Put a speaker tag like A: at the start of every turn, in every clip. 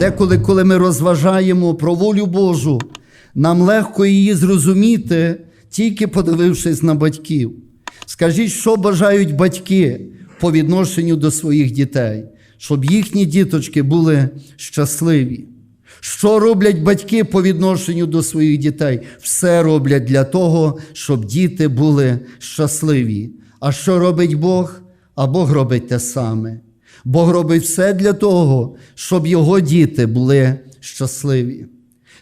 A: Деколи, коли ми розважаємо про волю Божу, нам легко її зрозуміти, тільки подивившись на батьків. Скажіть, що бажають батьки по відношенню до своїх дітей, щоб їхні діточки були щасливі. Що роблять батьки по відношенню до своїх дітей? Все роблять для того, щоб діти були щасливі. А що робить Бог? А Бог робить те саме. Бог робить все для того, щоб його діти були щасливі.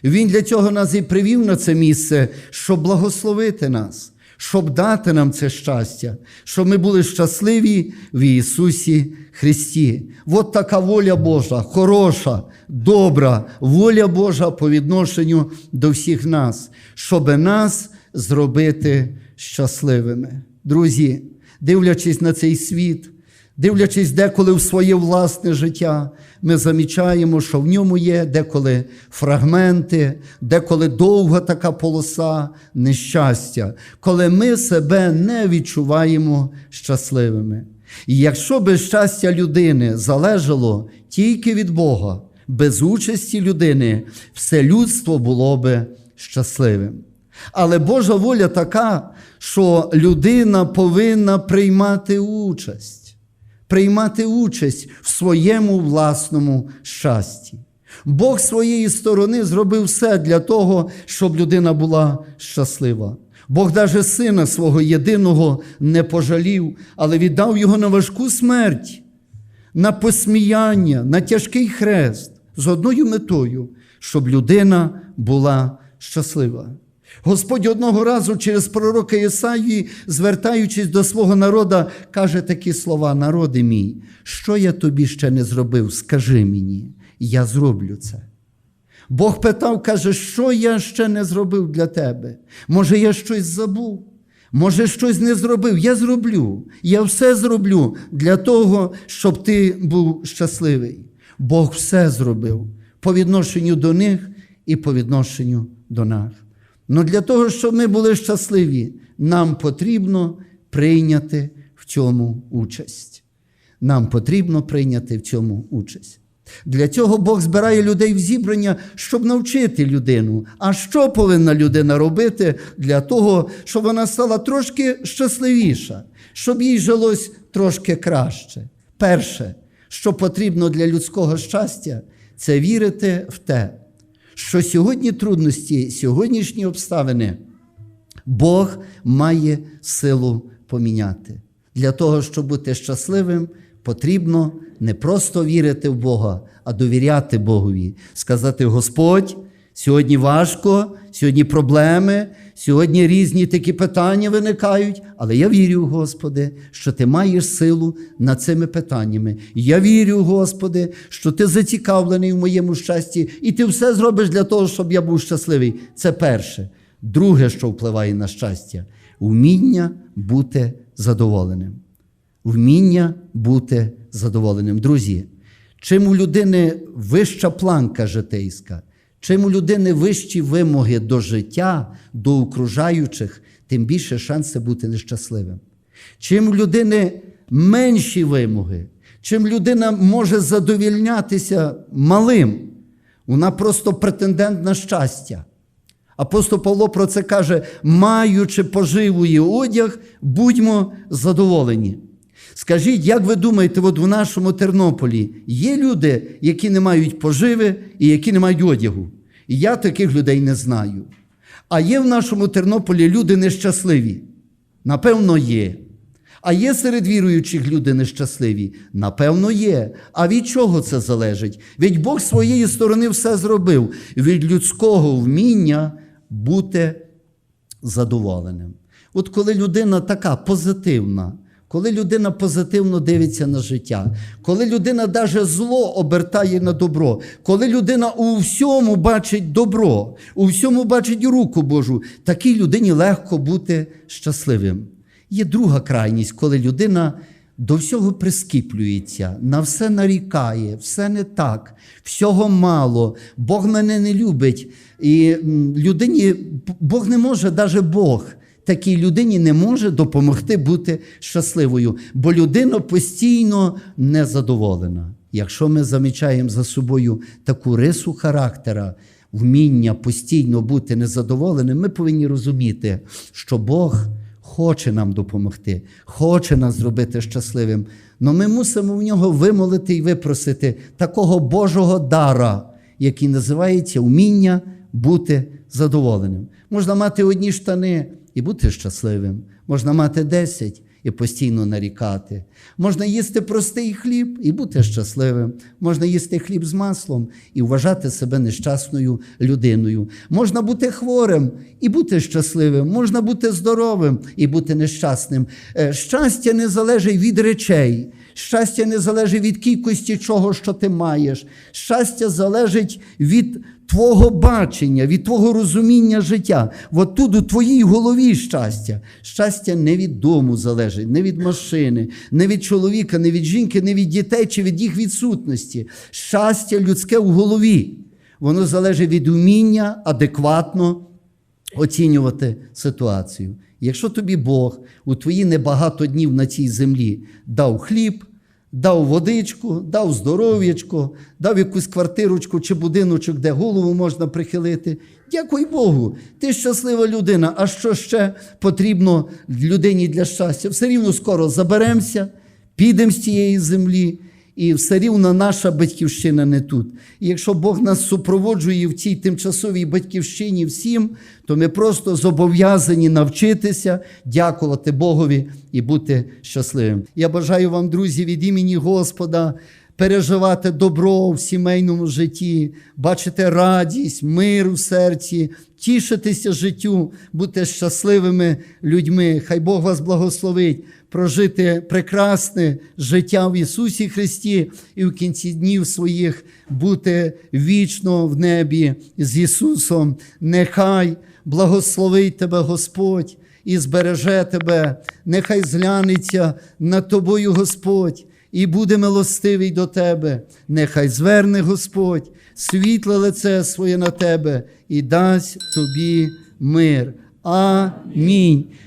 A: Він для цього нас і привів на це місце, щоб благословити нас, щоб дати нам це щастя, щоб ми були щасливі в Ісусі Христі. От така воля Божа, хороша, добра воля Божа по відношенню до всіх нас, щоб нас зробити щасливими. Друзі, дивлячись на цей світ, Дивлячись деколи в своє власне життя, ми замічаємо, що в ньому є деколи фрагменти, деколи довга така полоса нещастя, коли ми себе не відчуваємо щасливими. І якщо би щастя людини залежало тільки від Бога, без участі людини, все людство було би щасливим. Але Божа воля така, що людина повинна приймати участь приймати участь в своєму власному щасті. Бог своєї сторони зробив все для того, щоб людина була щаслива. Бог даже сина свого єдиного не пожалів, але віддав його на важку смерть, на посміяння, на тяжкий хрест з одною метою, щоб людина була щаслива. Господь одного разу через пророка Ісаї, звертаючись до свого народа, каже такі слова: народи мій, що я тобі ще не зробив, скажи мені, я зроблю це. Бог питав, каже, що я ще не зробив для тебе? Може, я щось забув? Може, щось не зробив? Я зроблю. Я все зроблю для того, щоб ти був щасливий. Бог все зробив по відношенню до них і по відношенню до нас. Ну для того, щоб ми були щасливі, нам потрібно прийняти в цьому участь. Нам потрібно прийняти в цьому участь. Для цього Бог збирає людей в зібрання, щоб навчити людину. А що повинна людина робити для того, щоб вона стала трошки щасливіша, щоб їй жилось трошки краще? Перше, що потрібно для людського щастя, це вірити в те, що сьогодні трудності, сьогоднішні обставини Бог має силу поміняти. Для того, щоб бути щасливим, потрібно не просто вірити в Бога, а довіряти Богові. Сказати: Господь, сьогодні важко, сьогодні проблеми, сьогодні різні такі питання виникають, але я вірю, Господи, що Ти маєш силу над цими питаннями. Я вірю, Господи, що Ти зацікавлений в моєму щасті, і Ти все зробиш для того, щоб я був щасливий. Це перше. Друге, що впливає на щастя, вміння бути задоволеним. Вміння бути задоволеним. Друзі, чим у людини вища планка житейська, чим у людини вищі вимоги до життя, до окружаючих, тим більше шанси бути нещасливим. Чим у людини менші вимоги, чим людина може задовільнятися малим, вона просто претендент на щастя. Апостол Павло про це каже: маючи поживу одяг, будьмо задоволені. Скажіть, як ви думаєте, от в нашому Тернополі є люди, які не мають поживи і які не мають одягу? І я таких людей не знаю. А є в нашому Тернополі люди нещасливі? Напевно, є. А є серед віруючих люди нещасливі? Напевно, є. А від чого це залежить? Від Бог своєї сторони все зробив. Від людського вміння бути задоволеним. От коли людина така позитивна, коли людина позитивно дивиться на життя, коли людина даже зло обертає на добро, коли людина у всьому бачить добро, у всьому бачить руку Божу, такій людині легко бути щасливим. Є друга крайність, коли людина до всього прискіплюється, на все нарікає, все не так, всього мало, Бог мене не любить. І людині Бог не може, навіть Бог такій людині не може допомогти бути щасливою, бо людина постійно незадоволена. Якщо ми замічаємо за собою таку рису характера, вміння постійно бути незадоволеним, ми повинні розуміти, що Бог хоче нам допомогти, хоче нас зробити щасливим. Але ми мусимо в нього вимолити і випросити такого Божого дара, який називається вміння бути задоволеним. Можна мати одні штани і бути щасливим, можна мати десять і постійно нарікати. Можна їсти простий хліб і бути щасливим. Можна їсти хліб з маслом і вважати себе нещасною людиною. Можна бути хворим і бути щасливим. Можна бути здоровим і бути нещасним. Е, Щастя не залежить від речей. Щастя не залежить від кількості чого, що ти маєш. Щастя залежить від твого бачення, від твого розуміння життя. От тут у твоїй голові щастя. Щастя не від дому залежить, не від машини, не від чоловіка, не від жінки, не від дітей чи від їх відсутності. Щастя людське в голові. Воно залежить від уміння адекватно оцінювати ситуацію. Якщо тобі Бог у твої небагато днів на цій землі дав хліб, дав водичку, дав здоров'ячко, дав якусь квартирочку чи будиночок, де голову можна прихилити. Дякуй Богу, ти щаслива людина. А що ще потрібно людині для щастя? Все рівно скоро заберемося, підемо з цієї землі. І все рівно наша батьківщина не тут. І якщо Бог нас супроводжує в цій тимчасовій батьківщині всім, то ми просто зобов'язані навчитися дякувати Богові і бути щасливим. Я бажаю вам, друзі, від імені Господа. Переживати добро в сімейному житті, бачити радість, мир у серці, тішитися життю, бути щасливими людьми. Хай Бог вас благословить прожити прекрасне життя в Ісусі Христі і в кінці днів своїх бути вічно в небі з Ісусом. Нехай благословить тебе Господь і збереже тебе, нехай зглянеться над тобою Господь. І буде милостивий до тебе, нехай зверне Господь світле лице своє на тебе і дасть тобі мир. Амінь.